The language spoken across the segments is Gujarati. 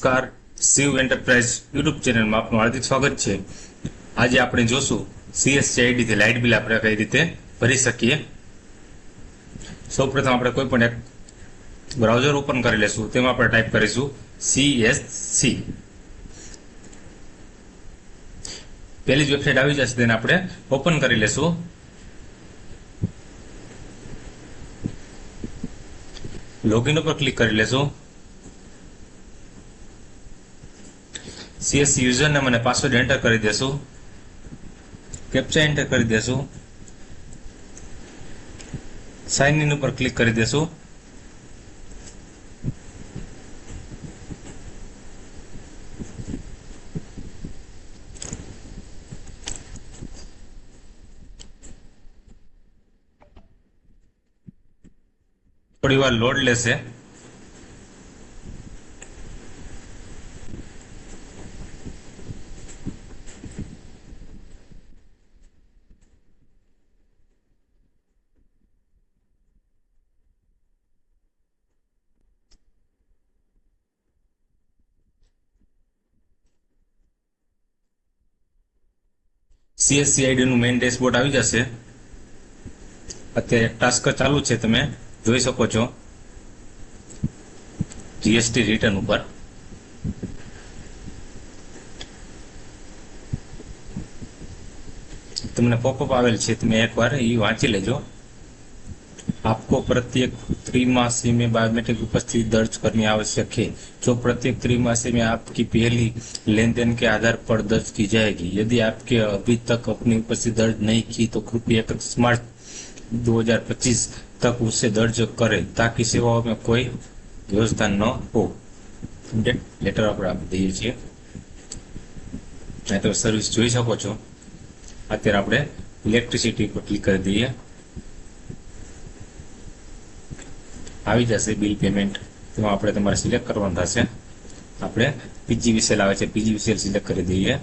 નમસ્કાર. શિવ એન્ટરપ્રાઇઝ યુટ્યુબ ચેનલમાં આપનું હાર્દિક સ્વાગત છે. આજે આપણે જોશું સીએસસીઆઈડીથી લાઇટ બિલ આપણે કઈ રીતે ભરી શકીએ. સૌપ્રથમ આપણે કોઈ પણ એક બ્રાઉઝર ઓપન કરી લેશું, તેમાં આપણે ટાઈપ કરીશું સીએસસી પહેલી જ વેબસાઇટ આવી જશે, તેને આપણે ઓપન કરી લેશું. લોગિન ઉપર ક્લિક કરી લેશું. સીએસસી યુઝર નેમ અને પાસવર્ડ એન્ટર કરી દેશું. કેપ્ચા એન્ટર કરી દેશું. સાઇન ઇન ઉપર ક્લિક કરી દેશું. થોડી વાર લોડ લેશે. સીએસસીઆઈડી નું મેઇન ડેશબોર્ડ આવી જશે. અત્યારે ટાસ્ક ચાલુ છે તમે જોઈ શકો છો. જીએસટી રિટર્ન ઉપર. તમને પોપઅપ આવેલ છે, તમે એકવાર એ વાંચી લેજો. आपको प्रत्येक त्रिमासी में बायोमेट्रिक उपस्थिति दर्ज करनी आवश्यक है जो प्रत्येक त्रिमासी में आपकी पहली लेन देन के आधार पर दर्ज की जाएगी यदि आपके अभी तक अपनी उपस्थिति दर्ज नहीं की तो कृपया इकतीस मार्च 2025 तक उसे दर्ज करें ताकि सेवाओं में कोई व्यवस्था न हो લેટર આપણે આપી દઈએ છીએ નહીં તો સર્વિસ જોઈ શકો છો અત્યારે આપણે ઇલેક્ટ્રિસિટી પર ક્લિક કરી દઈએ આવી જશે બિલ પેમેન્ટ તેમાં આપણે તમારે સિલેક્ટ કરવાનું થશે. આપણે પીજીવીસીએલ આવે છે. પીજીવીસીએલ સિલેક્ટ કરી દઈએ.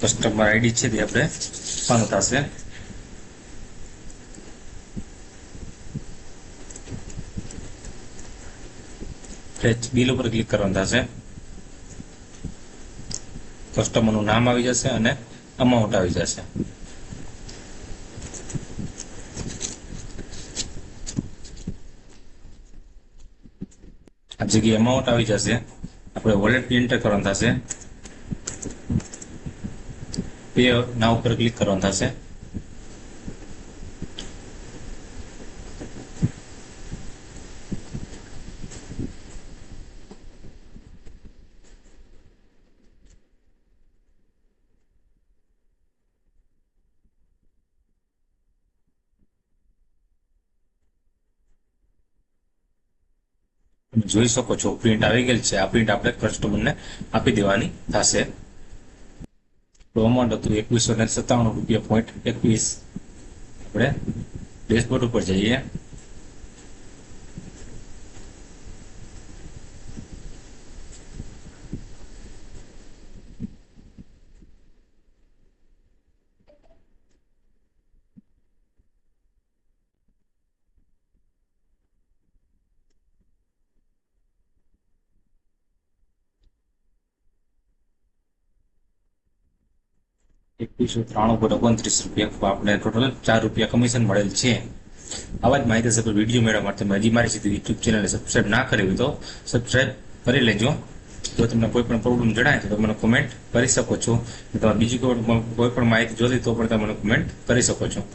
કસ્ટમર આઈડી છે તે આપણે આપવાનું થશે. બિલ ઉપર ક્લિક કરવાનું થશે. કસ્ટમરનું નામ આવી જશે અને અમાઉન્ટ આવી જશે. આ જગ્યાએ અમાઉન્ટ આવી જશે. આપણે વોલેટ એન્ટર કરવાનું થશે. પે ના ઉપર ક્લિક કરવાનું થશે. જોઈ શકો છો પ્રિન્ટ આવી ગયેલ છે. આ પ્રિન્ટ આપણે કસ્ટમરને આપી દેવાની થશે. તો હતું એકવીસો ને સત્તાવન રૂપિયા પોઈન્ટ એકવીસ. આપણે ડેશબોર્ડ ઉપર જઈએ. એકવીસો ત્રાણું પોઈન્ટ ઓગણત્રીસ રૂપિયા આપણે ટોટલ ચાર રૂપિયા કમિશન મળેલ છે. આવા જ માહિતી સભર વીડિયો મેળવવા માટે તમે હજી મારી સીધી યુટ્યુબ ચેનલને સબસ્ક્રાઈબ ના કરી હોય તો સબસ્ક્રાઈબ કરી લેજો. જો તમને કોઈ પણ પ્રોબ્લેમ જણાય તો તમે મને કોમેન્ટ કરી શકો છો. તમારે બીજી કોઈ કોઈ પણ માહિતી જોતી તો પણ તમે મને કોમેન્ટ કરી શકો છો.